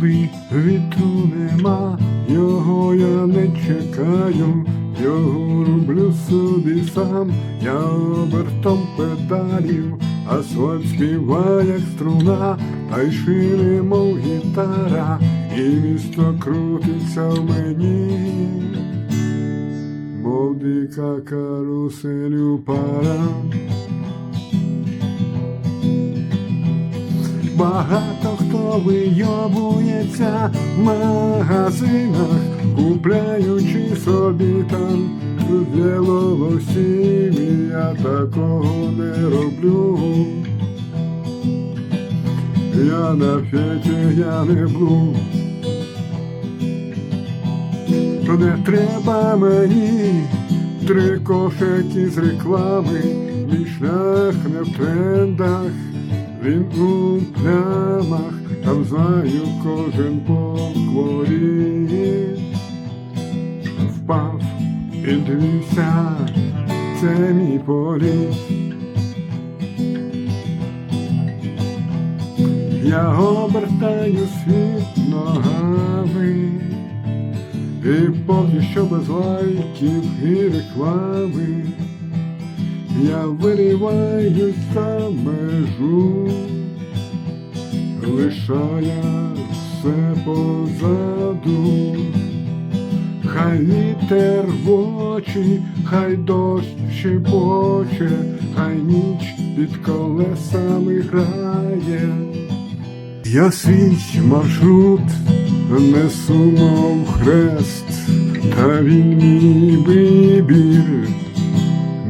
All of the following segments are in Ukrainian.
коли вітру нема, його я не чекаю, його роблю собі сам, я обертом педалів, асфальт співає, як струна, та й шири, мов гітара, і місто крутиться в мені, мов дика каруселю пара. Багато хто вийобується в магазинах, купляючи собі там для волосів, я такого не роблю. Я на феті, я не блу. Не треба мені три кошики з реклами, мій шлях не в трендах, він у плямах, там знаю кожен покворіє. Впав, підвівся, це мій політ. Я обертаю світ ногами. І поки що без лайків і реклами я вириваюсь за межу, лишая все позаду, хай вітер в очі, хай дощ шипоче, хай ніч під колесами грає. Я свій маршрут несу, мов хрест, та він мій вибір,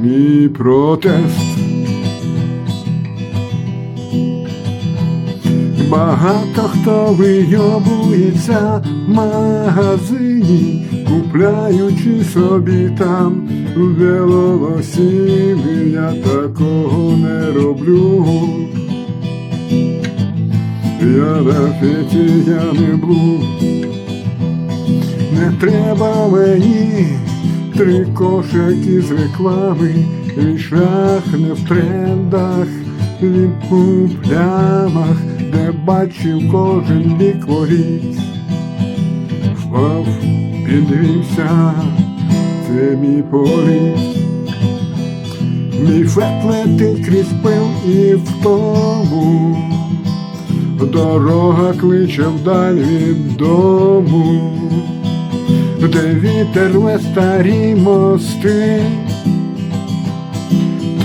мій протест. Багато хто вийобується в магазині, купляючи собі там велосім, я такого не роблю. Я на феті, я не блу. Не треба мені три кошики з реклами, Мій шлях не в трендах, він у плямах, де бачив кожен бік воріт. Впав, підвівся, це мій політ. Мій фет летить крізь пил і втому. Дорога кличе вдаль від дому, де вітер рве старі мости,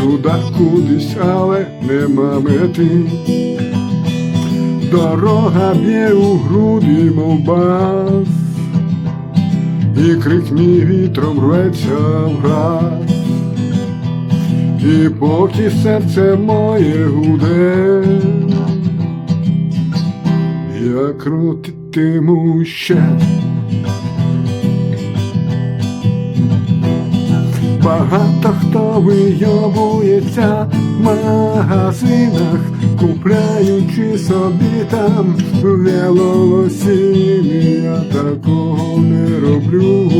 туди кудись, але нема мети. Дорога б'є у груди, мов бас, і крик мій вітром рветься враз. І поки серце моє гуде. Я крутитиму ще. Багато хто вийобується в магазинах, купляючи собі там велосім, я такого не роблю.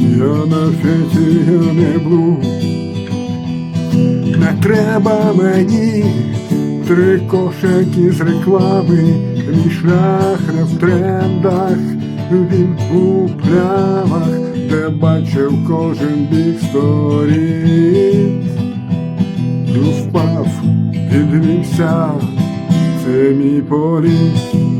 Я на феті, я не блу. Не треба мені три кошики з реклами, мій шлях не в трендах, він де кожен бік сторін. Впав, підвівся, це мій політ.